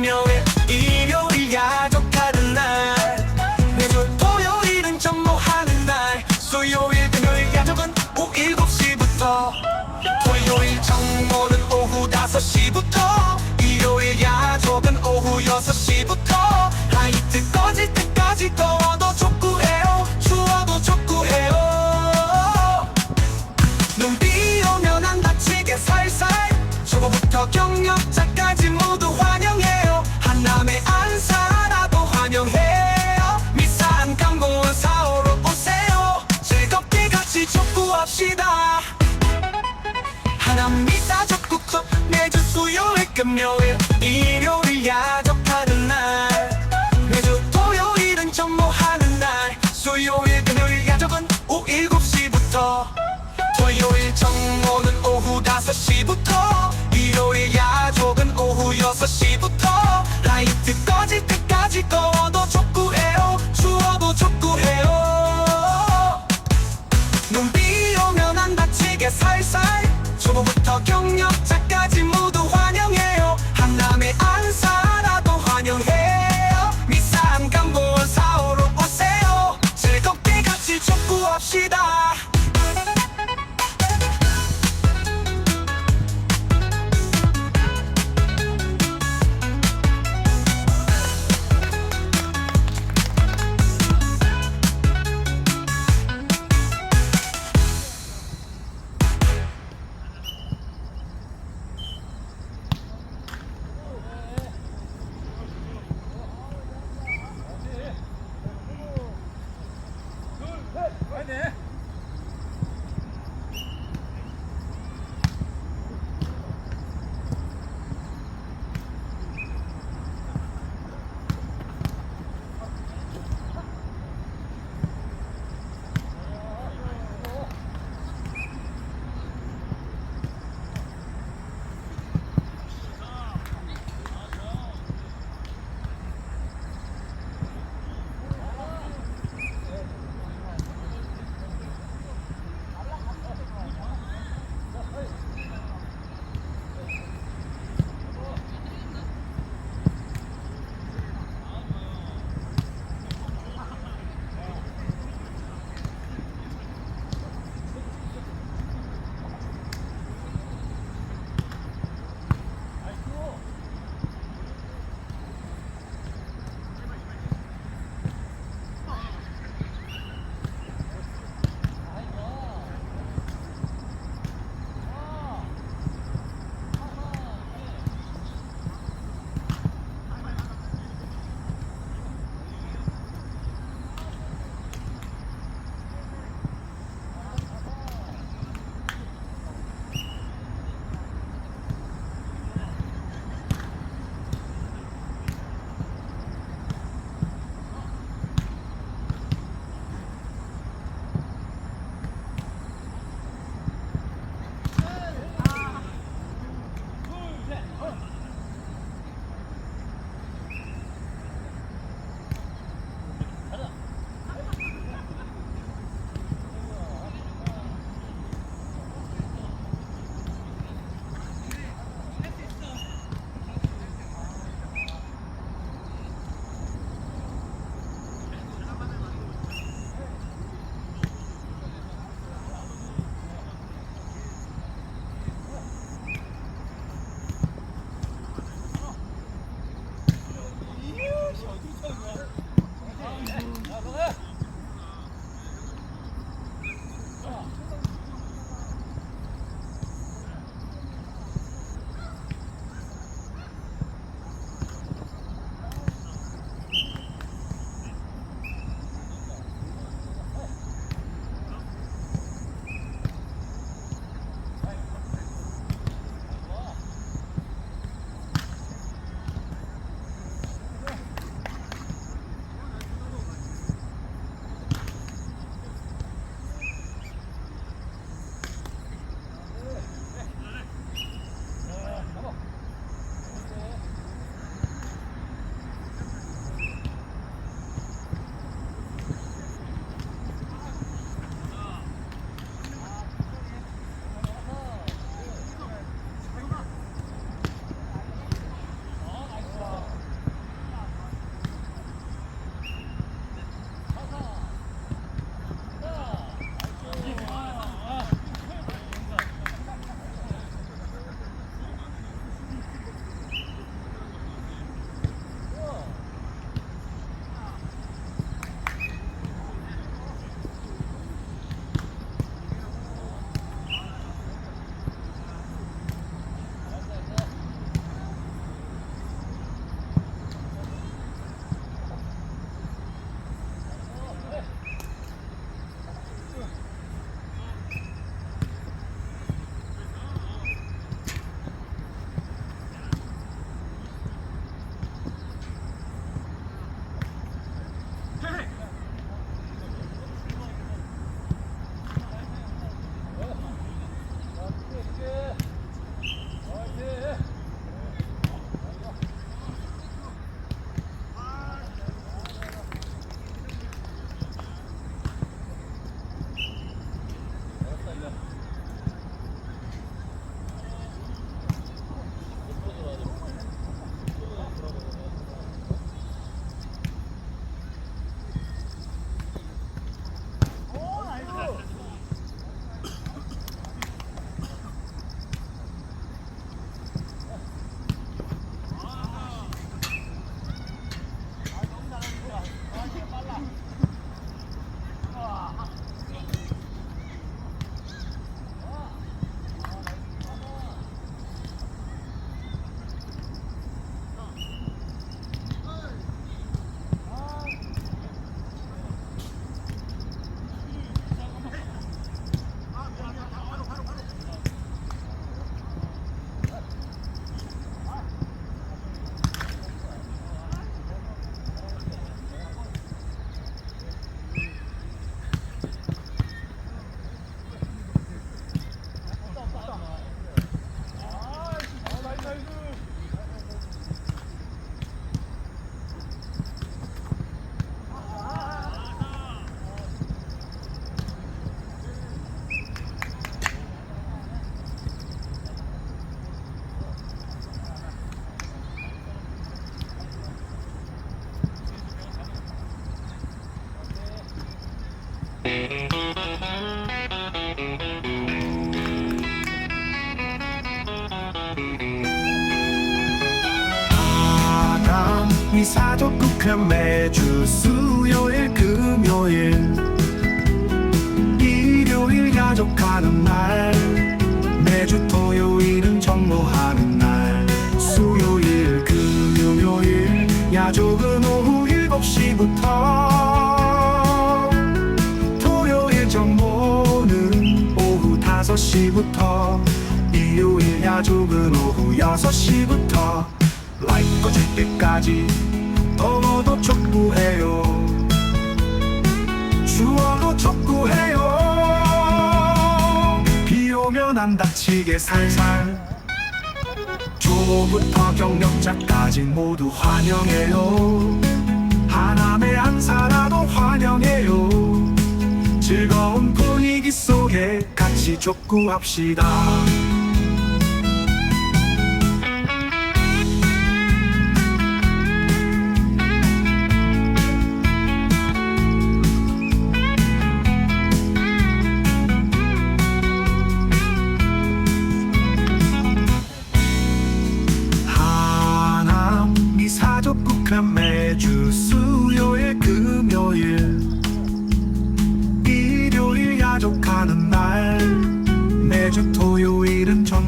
금요일 일요일 야족하는 날. 토요일은 전무하는 날. 수요일 금요일 야족은 오후 7시부터 토요일 정모 금요일 일요일 야적하는 날. 매주 토요일은 전무하는 날. 수요일 금요일 야적은 오후 7시부터. 토요일 정모는 오후 5시부터. 일요일 야족은 오후 6시부터. 라이트 꺼질 때까지 꺼워도 족구해요. 추워도 족구해요. 눈비 오면 안 다치게 살살 북한 매주 수요일 금요일 일요일 야족하는 날 매주 토요일은 정모하는 날 수요일 금요일 야족은 오후 7시부터 토요일 정모는 오후 5시부터 일요일 야족은 오후 6시부터 꺼질 때까지 더워도 촉구해요. 추워도 촉구해요. 비 오면 안 다치게 살살. 초부터 경력자까지 모두 환영해요. 하남의 한 사라도 환영해요. 즐거운 분위기 속에 같이 족구합시다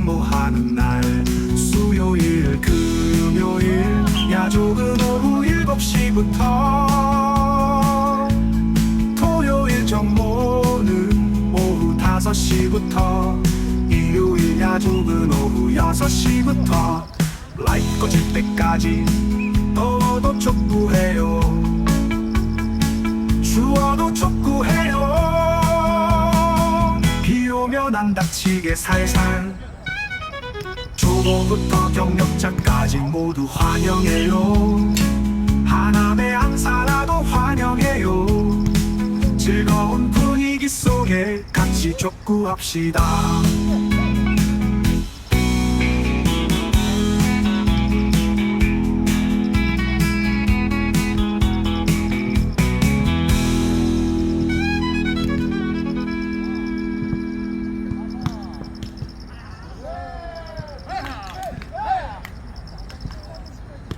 정모하는 날. 수요일 금요일 야족은 오후 7시부터 토요일 정모는 오후 5시부터 일요일 야족은 오후 6시부터. 라이트 꺼질 때까지 더워도 촉구해요. 추워도 촉구해요. 비 오면 안 다치게 살살 초보부터 경력자까지 모두 환영해요. 하남의 안사라도 환영해요. 즐거운 분위기 속에 같이 족구합시다